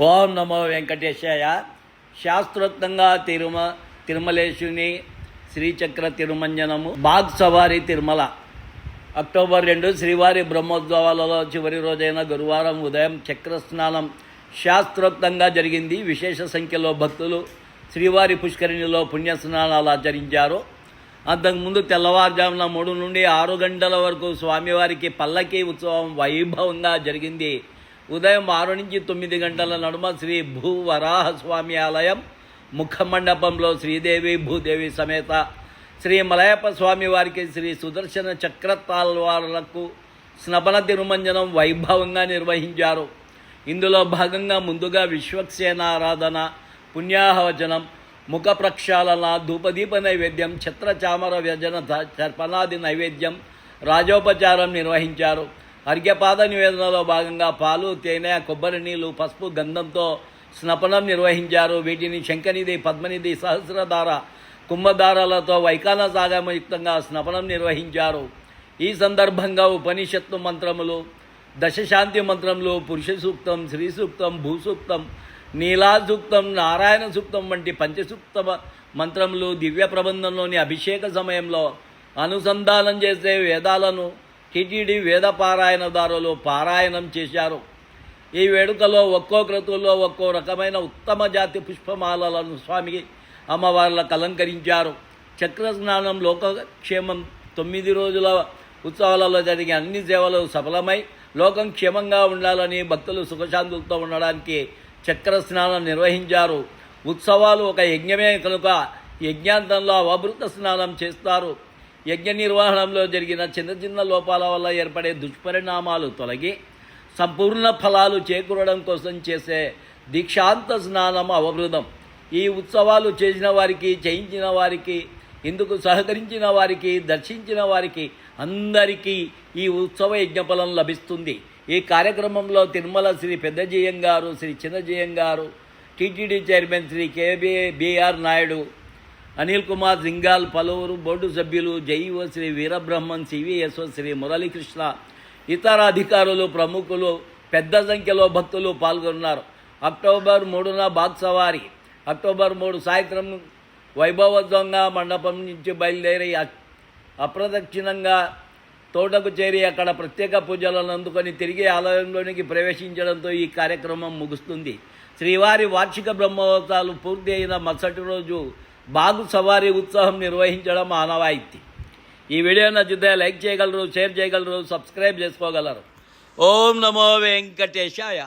ఓం నమో వెంకటేశాయ. శాస్త్రోక్తంగా తిరుమ తిరుమలేశుని శ్రీచక్ర తిరుమంజనము బాగ్ సవారి తిరుమల. అక్టోబర్ రెండు శ్రీవారి బ్రహ్మోత్సవాలలో చివరి రోజైన గురువారం ఉదయం చక్ర స్నానం శాస్త్రోక్తంగా జరిగింది. విశేష సంఖ్యలో భక్తులు శ్రీవారి పుష్కరిణిలో పుణ్యస్నానాలు ఆచరించారు. అంతకుముందు తెల్లవారుజామున మూడు నుండి ఆరు గంటల వరకు స్వామివారికి పల్లకి ఉత్సవం వైభవంగా జరిగింది. ఉదయం ఆరు నుంచి తొమ్మిది గంటల నడుమ శ్రీ భూ వరాహ స్వామి ఆలయం ముఖ మండపంలో శ్రీదేవి భూదేవి సమేత. శ్రీ మలయప్ప స్వామి వారికి శ్రీ సుదర్శన చక్రతాల్వార్లకు స్నపన తిరుమంజనం వైభవంగా నిర్వహించారు. ఇందులో భాగంగా ముందుగా విశ్వక్సేన ఆరాధన పుణ్యాహవచనం ముఖ ప్రక్షాళన ధూపదీప నైవేద్యం ఛత్రచామర వ్యజన ధ- తర్పణాది నైవేద్యం రాజోపచారం నిర్వహించారు. అర్ఘ్యపాద నివేదనలో భాగంగా పాలు తేనె కొబ్బరి నీళ్ళు పసుపు గంధంతో స్నపనం నిర్వహించారు. వీటిని శంఖనిధి పద్మనిధి సహస్రధార కుంభధారాలతో వైకాన సాగమయుక్తంగా స్నపనం నిర్వహించారు. ఈ సందర్భంగా ఉపనిషత్తు మంత్రములు దశశాంతి మంత్రములు పురుష సూక్తం శ్రీ సూక్తం భూసూక్తం నీలా సూక్తం నారాయణ సూక్తం వంటి పంచసూక్త మంత్రములు దివ్య ప్రబంధంలోని అభిషేక సమయంలో అనుసంధానం చేసే వేదాలను టిటిడి వేద పారాయణదారులు పారాయణం చేశారు. ఈ వేడుకలో ఒక్కో క్రతువులో ఒక్కో రకమైన ఉత్తమ జాతి పుష్పమాలలను స్వామికి అమ్మవార్లకు అలంకరించారు. చక్ర స్నానం లోకక్షేమం తొమ్మిది రోజుల ఉత్సవాలలో జరిగే అన్ని సేవలు సఫలమై లోకం క్షేమంగా ఉండాలని భక్తులు సుఖశాంతులతో ఉండడానికి చక్ర స్నానం నిర్వహించారు. ఉత్సవాలు ఒక యజ్ఞమే కనుక యజ్ఞాంతంలో అవభృత స్నానం చేస్తారు. యజ్ఞ నిర్వహణలో జరిగిన చిన్న చిన్న లోపాల వల్ల ఏర్పడే దుష్పరిణామాలు తొలగి సంపూర్ణ ఫలాలు చేకూరడం కోసం చేసే దీక్షాంత స్నానం అవమృతం ఈ ఉత్సవాలు చేసిన వారికి చేయించిన వారికి ఇందుకు సహకరించిన వారికి దర్శించిన వారికి అందరికీ ఈ ఉత్సవ యజ్ఞఫలం లభిస్తుంది. ఈ కార్యక్రమంలో తిరుమల శ్రీ పెద్దజీయం గారు శ్రీ చిన్నజీయం గారు TTD chairman Shri KB BR Naidu Anil Kumar Singhal పలువురు బోర్డు సభ్యులు జైఓ శ్రీ వీరబ్రహ్మన్ సివిఎస్ శ్రీ మురళీకృష్ణ ఇతర అధికారులు ప్రముఖులు పెద్ద సంఖ్యలో భక్తులు పాల్గొన్నారు. అక్టోబర్ మూడున బాక్సవారి అక్టోబర్ మూడు సాయంత్రం వైభవోత్సవంగా మండపం నుంచి బయలుదేరి అప్రదక్షిణంగా తోటకు చేరి అక్కడ ప్రత్యేక పూజలను అందుకొని తిరిగి ఆలయంలోనికి ప్రవేశించడంతో ఈ కార్యక్రమం ముగుస్తుంది. శ్రీవారి వార్షిక బ్రహ్మోత్సవాలు పూర్తి అయిన మరుసటి రోజు బాగు సవారీ ఉత్సవం నిర్వహించడం ఆనవాయితీ. ఈ వీడియో నచ్చితే లైక్ చేయగలరు షేర్ చేయగలరు సబ్స్క్రైబ్ చేసుకోగలరు. ఓం నమో వెంకటేశాయ.